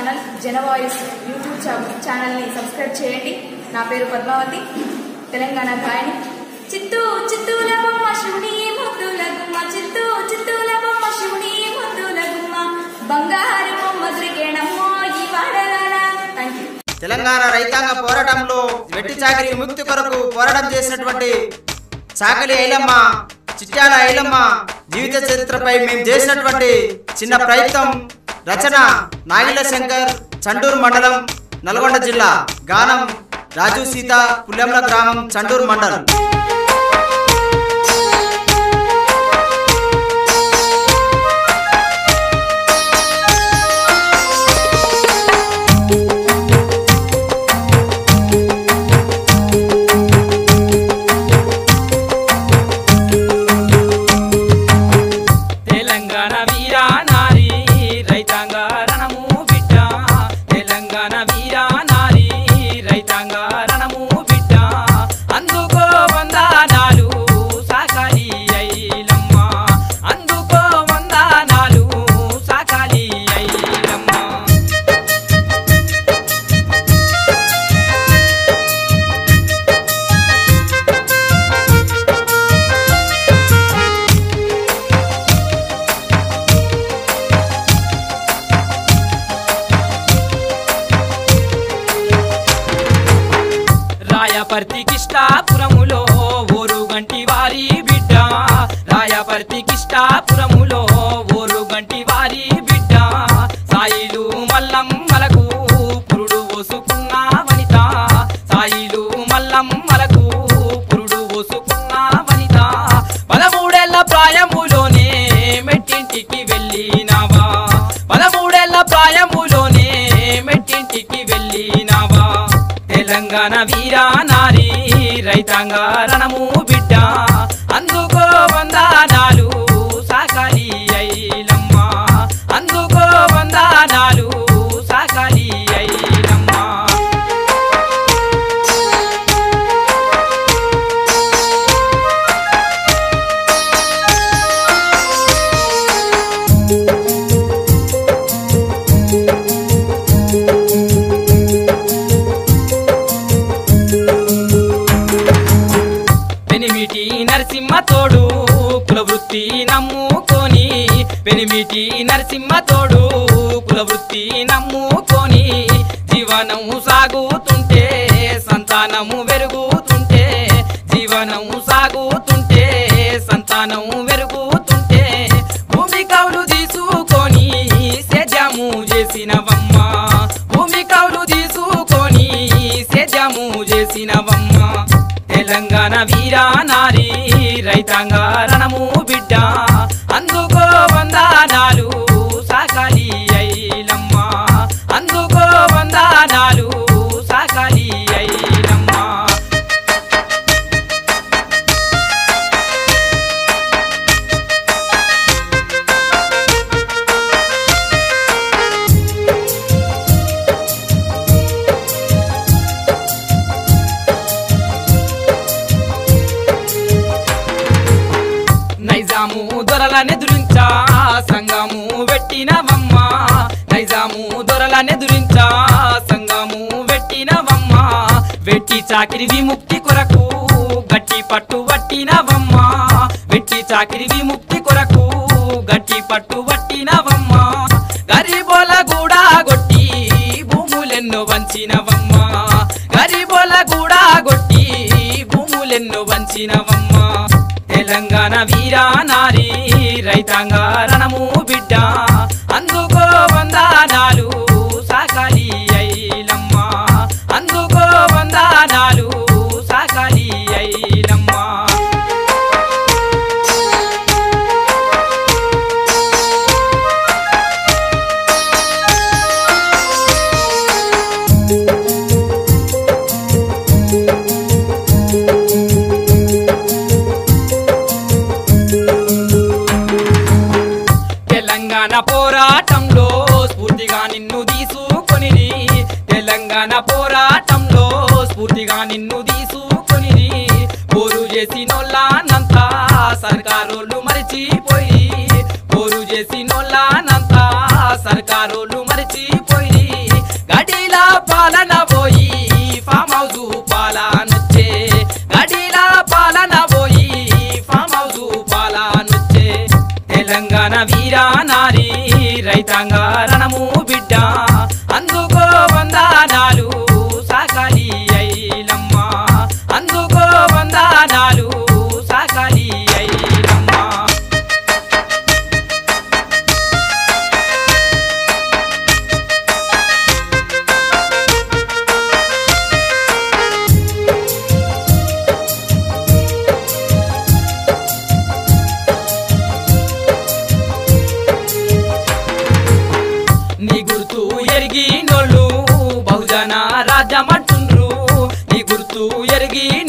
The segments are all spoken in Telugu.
ఛానల్ జనవాయిస్ యూట్యూబ్ ఛా- ఛానల్ని సబ్స్క్రైబ్ చేయండి. నా పేరు పద్మావతి తెలంగాణ గాయని. చిత్తూ చిత్తూల బొమ్మ శివుని ముద్దుల గుమ్మ చిత్తూ చిత్తూల బొమ్మ శివుని ముద్దుల గుమ్మ బంగారు బొమ్మ దొరికేనమ్మో ఈ వాడలాల థ్యాంక్ యూ తెలంగాణ రైతాంగ పోరాటంలో వెట్టి చాకరి విముక్తి కొరకు పోరాటం చేసినటువంటి చాకలి ఐలమ్మ చిట్యాల ఐలమ్మ జీవిత చరిత్రపై మేము చేసినటువంటి చిన్న ప్రయత్నం రచన. నాగిల శంకర్ చండూరు మండలం నల్గొండ జిల్లా గానం రాజు సీత పుల్లెంల గ్రామం చండూరు మండలం. రాయపర్తి కిష్టాపురములో ఓరు గంటి వారి బిడ్డ. రాయపర్తి కిష్టాపురములో ఓరు గంటి వారి బిడ్డ. సాయిలు మల్లమ్మలకు పురుడు పోసుకున్న వనిత. సాయిలు మల్లమ్మలకు పురుడు పోసుకున్న వనిత. పదమూడేళ్ళ ప్రాయములోనే మెట్టింటికి వెళ్ళినావా? పదమూడేళ్ళ ప్రాయములు తెలంగాణ వీరా నారీ రైతాంగ రణము బిడ్డ. అందుకో వందనాలు నరసింహ తోడు కులవృత్తి నమ్ముకొని పెనిమిటి నరసింహ తోడు కులవృత్తి నమ్ముకొని జీవనం సాగుతుంటే సంతానము పెరుగుతుంటే జీవనం సాగుతుంటే సంతానం పెరుగుతుంటే భూమి కౌలు తీసుకొని సేద్యము చేసినవమ్మ. భూమి కౌలు తీసుకొని సేద్యము చేసినవమ్మ. తెలంగాణ వీరాన రైతాంగ రణము. చాకిరి విముక్తి కొరకు గట్టి పట్టు పట్టినవమ్మ. వెట్టి చాకిరి విముక్తి కొరకు గట్టి పట్టు పట్టినవమ్మ. గరీబోల గూడా గొట్టి భూములెన్నో వంచినవమ్మ. గరిబోల గూడా గొట్టి భూములెన్నో వంచినవమ్మ. తెలంగాణ వీరా నారి రైతాంగ రణము బిడ్డ. అందుకో వందనాలు సాకాలి. తెలంగాణ పోరాటంలో స్ఫూర్తిగా నిన్ను తీసుకుని పోరు చేసినోళ్ళనంతా సర్కారోళ్ళు మరిచిపోయి పోరు చేసినోళ్ళనంతా సర్కారోళ్ళు మరిచిపోయి గడిల పాలన పోయి ఫామ్ హౌస్ పాలనొచ్చే గడిల పాలన పోయి ఫామ్ హౌస్ పాలనొచ్చే. తెలంగాణ వీరా నారీ రైతాంగ రణము బిడ్డ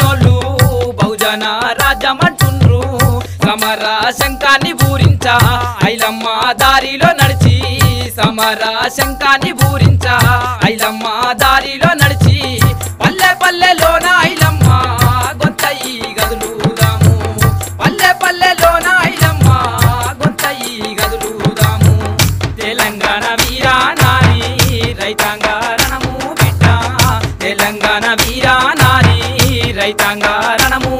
నోళ్ళు బహుజన రాజ్యమంటుండ్రు సమర శంకాన్ని పూరించ ఐలమ్మ దారిలో నడిచి. సమర శంకాన్ని పూరించ ఐలమ్మ దారిలో నడిచి. పల్లె పల్లెలోన ఐలమ్మ గొంతయి గదులుదాము. పల్లె పల్లెలోన ఐలమ్మ గొంతయి గదులుదాము. తెలంగాణ వీరా నారి రైతాంగ రణము